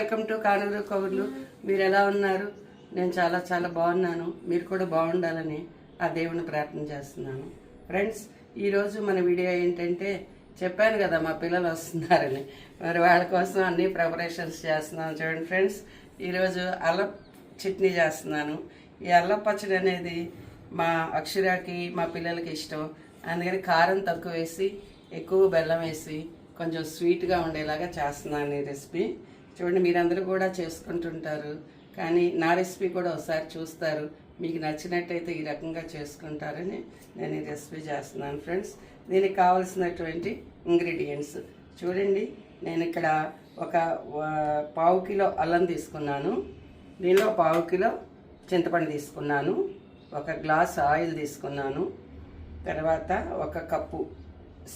Welcome to Kanuru కబుర్లు మీరు ఎలా ఉన్నారు? నేను చాలా చాలా బాగున్నాను. మీరు కూడా బాగుండాలని ఆ దేవుని ప్రార్థన చేస్తున్నాను. ఫ్రెండ్స్ ఈరోజు మన వీడియో ఏంటంటే చెప్పాను కదా మా పిల్లలు వస్తున్నారని. మరి వాళ్ళ కోసం అన్ని ప్రిపరేషన్స్ చేస్తున్నాను. చూడండి ఫ్రెండ్స్ ఈరోజు అల్ల చట్నీ చేస్తున్నాను. ఈ అల్ల పచ్చడి అనేది మా అక్షరాకి మా పిల్లలకి ఇష్టం. అందుకని కారం తక్కువ వేసి ఎక్కువ బెల్లం వేసి కొంచెం స్వీట్గా ఉండేలాగా చేస్తున్నాను ఈ రెసిపీ చూడండి మీరందరూ కూడా చేసుకుంటుంటారు. కానీ నా రెసిపీ కూడా ఒకసారి చూస్తారు. మీకు నచ్చినట్టయితే ఈ రకంగా చేసుకుంటారని నేను ఈ రెసిపీ చేస్తున్నాను ఫ్రెండ్స్. దీనికి కావలసినటువంటి ఇంగ్రీడియంట్స్. చూడండి నేను ఇక్కడ ఒక పావు కిలో అల్లం తీసుకున్నాను. దీనిలో పావు కిలో చింతపండు తీసుకున్నాను. ఒక గ్లాస్ ఆయిల్ తీసుకున్నాను. తర్వాత ఒక కప్పు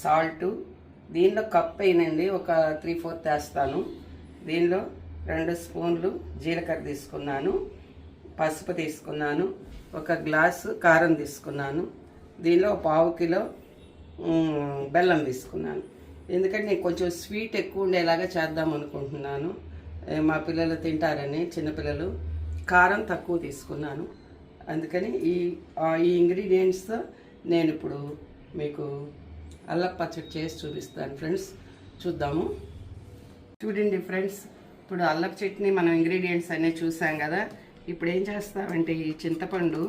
సాల్టు. దీనిలో కప్ అయినండి ఒక త్రీ ఫోర్త్ వేస్తాను. దీనిలో రెండు స్పూన్లు జీలకర్ర తీసుకున్నాను పసుపు తీసుకున్నాను ఒక గ్లాసు కారం తీసుకున్నాను దీనిలో పావు కిలో బెల్లం తీసుకున్నాను. ఎందుకంటే నేను కొంచెం స్వీట్ ఎక్కువ ఉండేలాగా చేద్దాం అనుకుంటున్నాను. మా పిల్లలు తింటారని చిన్నపిల్లలు కారం తక్కువ తీసుకున్నాను. అందుకని ఈ ఈ ఇంగ్రీడియంట్స్ నేను ఇప్పుడు మీకు అల్లం పచ్చడి చేసి చూపిస్తాను. ఫ్రెండ్స్ చూద్దాము. చూడండి ఫ్రెండ్స్ ఇప్పుడు అల్లపు చట్నీ మనం ఇంగ్రీడియంట్స్ అన్నీ చూసాం కదా ఇప్పుడు ఏం చేస్తామంటే ఈ చింతపండు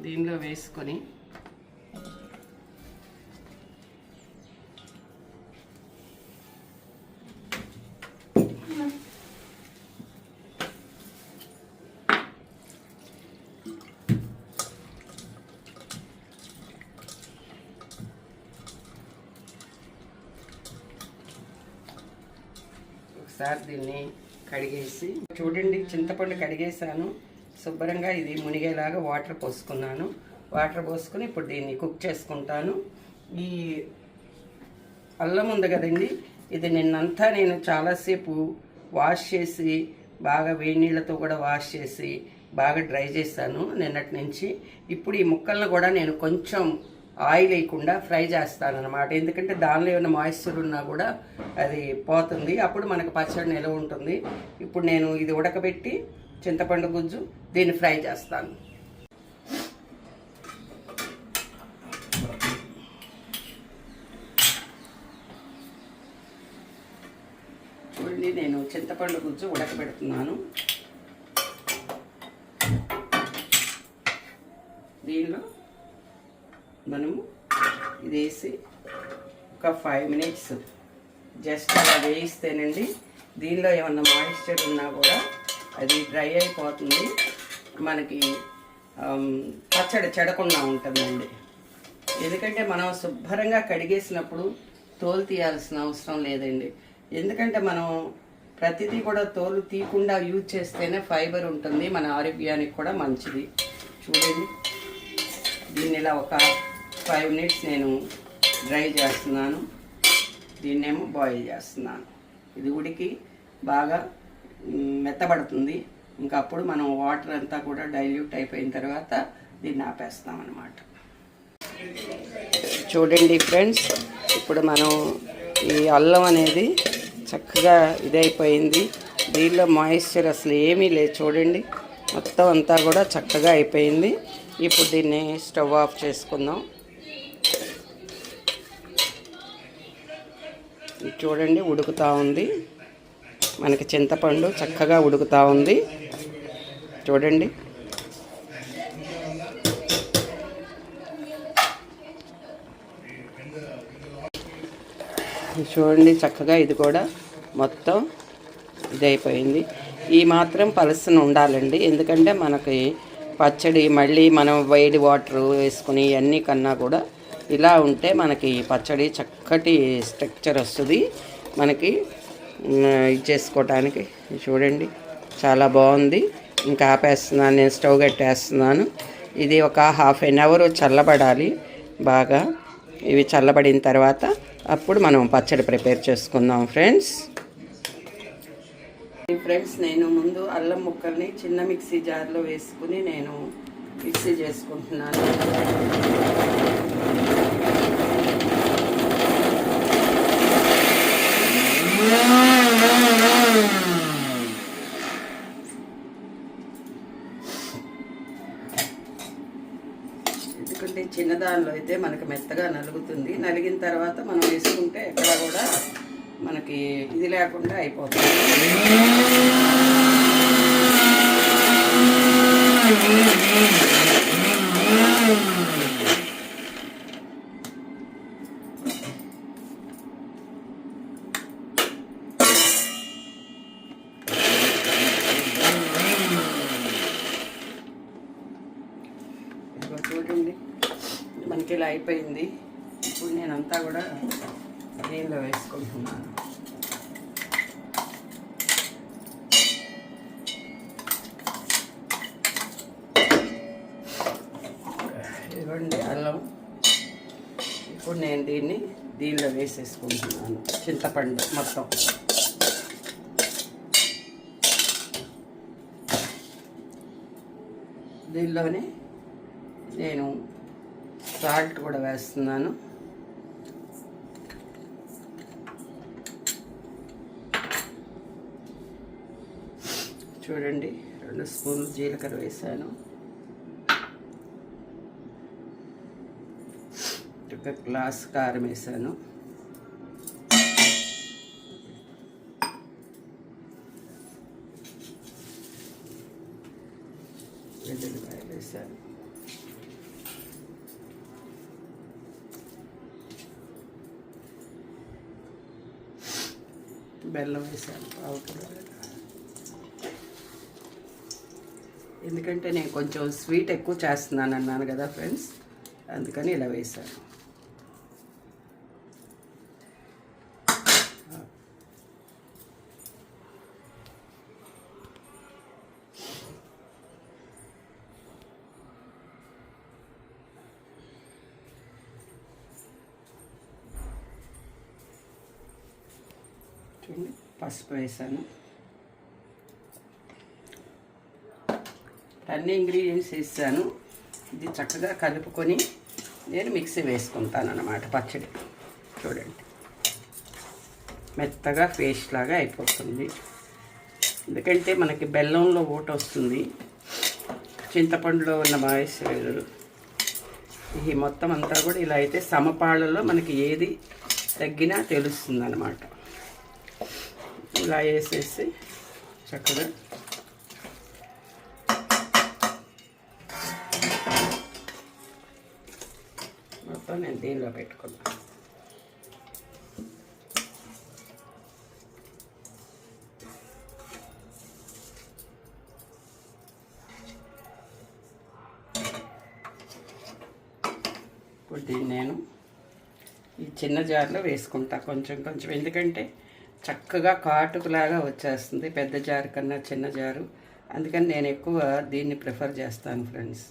దీనిలో వేసుకొని ఒకసారి దీన్ని కడిగేసి చూడండి చింతపండు కడిగేసాను శుభ్రంగా ఇది మునిగేలాగా వాటర్ పోసుకున్నాను. వాటర్ పోసుకుని ఇప్పుడు దీన్ని కుక్ చేసుకుంటాను. ఈ అల్లం ఉంది కదండి ఇది నిన్నంతా నేను చాలాసేపు వాష్ చేసి బాగా వేడి నీళ్ళతో కూడా వాష్ చేసి బాగా డ్రై చేశాను నిన్నటి నుంచి. ఇప్పుడు ఈ ముక్కలను కూడా నేను కొంచెం ఆయిల్ వేయకుండా ఫ్రై చేస్తాను అనమాట ఎందుకంటే దానిలో ఏమైనా మాయిశ్చర్ ఉన్నా కూడా అది పోతుంది. అప్పుడు మనకు పచ్చడి నిలవ ఉంటుంది. ఇప్పుడు నేను ఇది ఉడకబెట్టి చింతపండు గుజ్జు దీన్ని ఫ్రై చేస్తాను. చూడండి నేను చింతపండు గుజ్జు ఉడకబెడుతున్నాను దీనిలో మనము ఇది వేసి ఒక ఫైవ్ మినిట్స్ జస్ట్ అలా వేయిస్తేనండి. దీనిలో ఏమన్నా మాయిశ్చర్ ఉన్నా కూడా అది డ్రై అయిపోతుంది. మనకి um, పచ్చడి చెడకుండా ఉంటుందండి. ఎందుకంటే మనం శుభ్రంగా కడిగేసినప్పుడు తోలు తీయాల్సిన అవసరం లేదండి. ఎందుకంటే మనం ప్రతిదీ కూడా తోలు తీయకుండా యూజ్ చేస్తేనే ఫైబర్ ఉంటుంది. మన ఆరోగ్యానికి కూడా మంచిది. చూడండి. దీన్ని ఇలా ఒక ఫైవ్ మినిట్స్ నేను డ్రై చేస్తున్నాను. దీన్నేమో బాయిల్ చేస్తున్నాను. ఇది ఉడికి బాగా మెత్తబడుతుంది. ఇంకా అప్పుడు మనం వాటర్ అంతా కూడా డైల్యూట్ అయిపోయిన తర్వాత దీన్ని ఆపేస్తాం అనమాట చూడండి ఫ్రెండ్స్ ఇప్పుడు మనం ఈ అల్లం అనేది చక్కగా ఇదైపోయింది. దీనిలో మాయిశ్చర్ అసలు ఏమీ లేదు. చూడండి మొత్తం అంతా కూడా చక్కగా అయిపోయింది. ఇప్పుడు దీన్ని స్టవ్ ఆఫ్ చేసుకుందాం. ఇది చూడండి ఉడుకుతూ ఉంది. మనకి చింతపండు చక్కగా ఉడుకుతూ ఉంది. చూడండి. చూడండి చక్కగా ఇది కూడా మొత్తం ఇదైపోయింది. ఈ మాత్రం పలసన ఉండాలండి. ఎందుకంటే మనకి పచ్చడి మళ్ళీ మనం వేడి వాటర్ వేసుకుని ఇవన్నీ కన్నా కూడా ఇలా ఉంటే మనకి పచ్చడి చక్కటి స్ట్రక్చర్ వస్తుంది. మనకి ఇది చేసుకోవటానికి చూడండి చాలా బాగుంది. ఇంకా ఆపేస్తున్నాను నేను స్టవ్ కట్టేస్తున్నాను. ఇది ఒక హాఫ్ ఎన్ అవర్ చల్లబడాలి బాగా. ఇవి చల్లబడిన తర్వాత అప్పుడు మనం పచ్చడి ప్రిపేర్ చేసుకుందాం ఫ్రెండ్స్. ఫ్రెండ్స్ నేను ముందు అల్లం ముక్కల్ని చిన్న మిక్సీ జార్లో వేసుకుని నేను మిక్సీ చేసుకుంటున్నాను. చిన్నదానిలో అయితే మనకి మెత్తగా నలుగుతుంది. నలిగిన తర్వాత మనం వేసుకుంటే ఎక్కడ కూడా మనకి ఇది లేకుండా అయిపోతుంది. ఇదిగో చూడండి మనకి ఇలా అయిపోయింది. ఇప్పుడు నేనంతా కూడా నీళ్ళు వేసుకుంటున్నాను. ఇవ్వండి అల్లం. ఇప్పుడు నేను దీన్ని దీనిలో వేసేసుకుంటున్నాను. చింతపండు మొత్తం. దీనిలోనే నేను సాల్ట్ కూడా వేస్తున్నాను. చూడండి రెండు స్పూన్లు జీలకర్ర వేసాను. ఒక గ్లాస్ కారం వేసాను వెల్లుల్లిపాయలు వేసాను బెల్లం వేసాను పావు ఎందుకంటే నేను కొంచెం స్వీట్ ఎక్కువ చేస్తున్నాను అన్నాను కదా ఫ్రెండ్స్ అందుకని ఇలా వేసాను చూడండి పసుపు వేసాను. అన్ని ఇంగ్రీడియంట్స్ వేసాను. ఇది చక్కగా కలుపుకొని నేను మిక్సీ వేసుకుంటాను అన్నమాట పచ్చడి. చూడండి. మెత్తగా పేస్ట్ లాగా అయిపోతుంది. ఎందుకంటే మనకి బెల్లంలో ఓట వస్తుంది. చింతపండులో ఉన్న మాయిశ్చరైజర్ ఈ మొత్తం అంతా కూడా ఇలా అయితే సమపాళ్ళలో మనకి ఏది తగ్గినా తెలుస్తుంది అన్నమాట ఇలా వేసేసి చక్కగా మొత్తం నేను దీనిలో పెట్టుకున్నాను ఇప్పుడు దీన్ని నేను ఈ చిన్న జార్లో వేసుకుంటా కొంచెం కొంచెం. ఎందుకంటే చక్కగా కాటుకులాగా వచ్చేస్తుంది. పెద్ద జారు కన్నా చిన్న జారు. అందుకని నేను ఎక్కువ దీన్ని ప్రిఫర్ చేస్తాను ఫ్రెండ్స్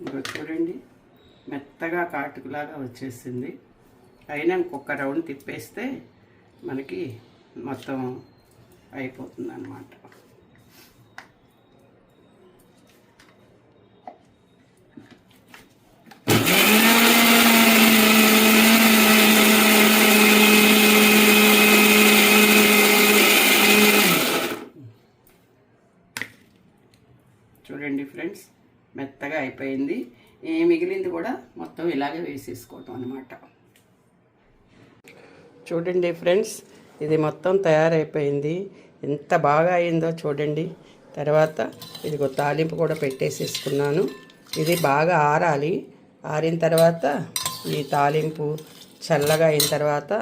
ఇదిగో చూడండి మెత్తగా వచ్చేసింది. అయినా ఇంకొక రౌండ్ తిప్పేస్తే మనకి మొత్తం అయిపోతుంది అన్నమాట చూడండి ఫ్రెండ్స్ మెత్తగా అయిపోయింది ఈ మిగిలింది కూడా మొత్తం ఇలాగే వేసేసుకోవటం అనమాట చూడండి ఫ్రెండ్స్ ఇది మొత్తం తయారైపోయింది. ఎంత బాగా అయిందో చూడండి. తర్వాత ఇదిగో తాలింపు కూడా పెట్టేసేసుకున్నాను. ఇది బాగా ఆరాలి. ఆరిన తర్వాత ఈ తాలింపు చల్లగా అయిన తర్వాత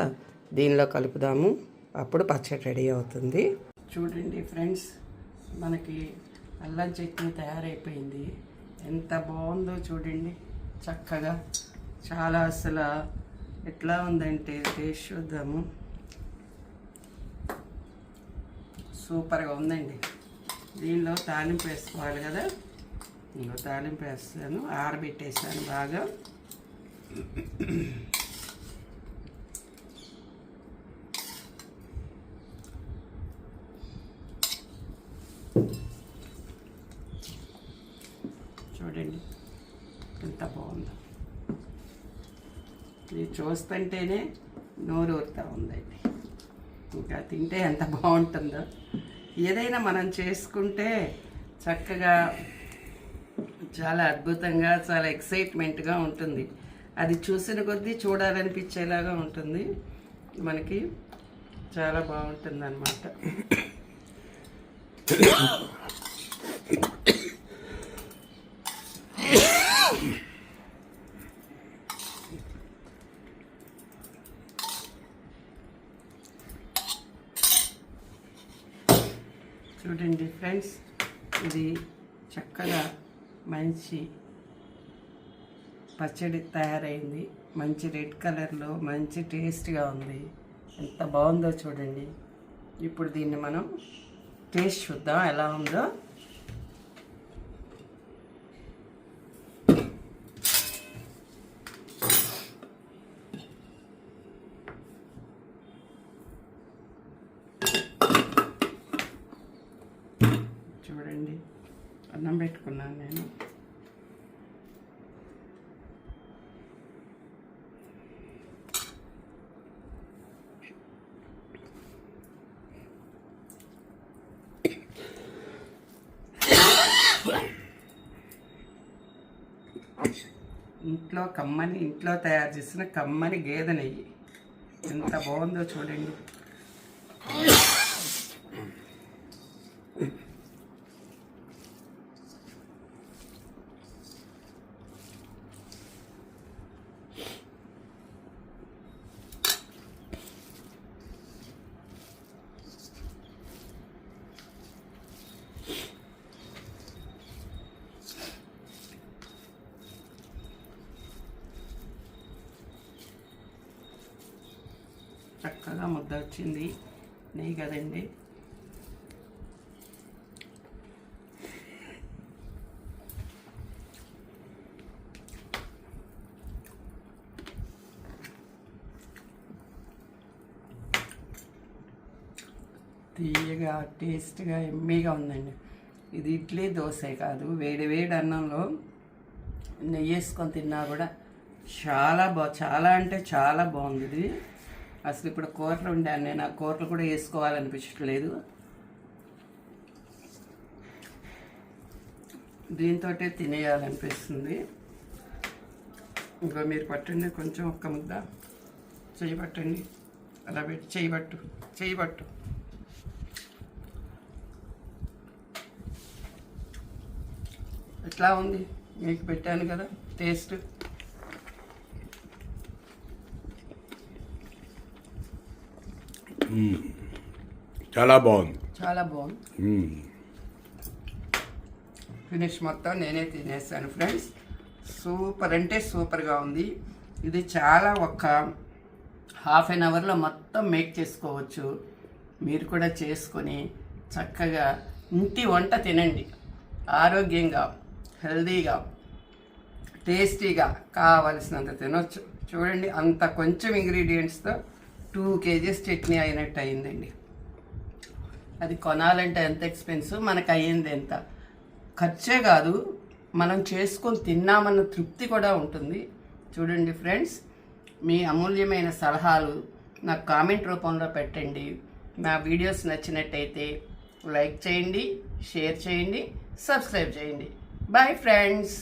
దీనిలో కలుపుదాము. అప్పుడు పచ్చడి రెడీ అవుతుంది. చూడండి ఫ్రెండ్స్ మనకి అల్లం చట్నీ తయారైపోయింది. ఎంత బాగుందో చూడండి. చక్కగా చాలా అసలు ఎట్లా ఉందంటే టేస్ట్ చూద్దాము సూపర్గా ఉందండి. దీనిలో తాలింపు వేసుకోవాలి కదా. ఇంకో తాలింపు వేస్తాను. ఆరబెట్టేసాను బాగా. చూడండి ఎంత బాగుందో. ఇది చూస్తుంటేనే నోరు ఊరుతూ ఉందండి. ఇంకా తింటే ఎంత బాగుంటుందో. ఏదైనా మనం చేసుకుంటే చక్కగా చాలా అద్భుతంగా చాలా ఎక్సైట్మెంట్గా ఉంటుంది. అది చూసిన కొద్దీ చూడాలనిపించేలాగా ఉంటుంది. మనకి చాలా బాగుంటుంది అన్నమాట చూడండి ఫ్రెండ్స్ ఇది చక్కగా మంచి పచ్చడి తయారైంది. మంచి రెడ్ కలర్లో మంచి టేస్ట్గా ఉంది. ఎంత బాగుందో చూడండి. ఇప్పుడు దీన్ని మనం టేస్ట్ చూద్దాం ఎలా ఉందో చూడండి అన్నం పెట్టుకున్నాను నేను ఇంట్లో కమ్మని ఇంట్లో తయారు చేసిన కమ్మని గేదె నెయ్యి. ఎంత బాగుందో చూడండి. చక్కగా ముద్ద వచ్చింది నెయ్యి కదండి. తీయగా టేస్ట్గా ఎమ్మీగా ఉందండి. ఇది ఇడ్లీ దోశ కాదు. వేడి వేడి అన్నంలో నెయ్యి వేసుకొని తిన్నా కూడా చాలా బా చాలా అంటే చాలా బాగుంది ఇది. అసలు ఇప్పుడు కూరలు ఉండాను నేను ఆ కూరలు కూడా వేసుకోవాలనిపించట్లేదు. దీంతో తినేయాలనిపిస్తుంది. ఇంకా మీరు పట్టండి. కొంచెం ఒక్క ముద్ద. చేయబట్టండి అలా పెట్టి చేయబట్టు చేయబట్టు ఎట్లా ఉంది? మీకు పెట్టాను కదా టేస్ట్. చాలా బాగుంది. చాలా బాగుంది. ఫినిష్ మొత్తం నేనే తినేసాను ఫ్రెండ్స్. సూపర్ అంటే సూపర్గా ఉంది. ఇది చాలా ఒక హాఫ్ అన్ అవర్లో మొత్తం మేక్ చేసుకోవచ్చు. మీరు కూడా చేసుకొని చక్కగా ఇంటి వంట తినండి. ఆరోగ్యంగా హెల్దీగా టేస్టీగా కావలసినంత తినొచ్చు. చూడండి అంత కొంచెం ఇంగ్రీడియంట్స్తో టూ కేజీస్ చట్నీ అయినట్టు అయిందండి. అది కొనాలంటే ఎంత ఎక్స్పెన్స్ మనకు అయ్యింది ఎంత? ఖర్చే కాదు మనం చేసుకొని తిన్నామన్న తృప్తి కూడా ఉంటుంది. చూడండి ఫ్రెండ్స్ మీ అమూల్యమైన సలహాలు నాకు కామెంట్ రూపంలో పెట్టండి. నా వీడియోస్ నచ్చినట్టయితే లైక్ చేయండి షేర్ చేయండి సబ్స్క్రైబ్ చేయండి. Bye friends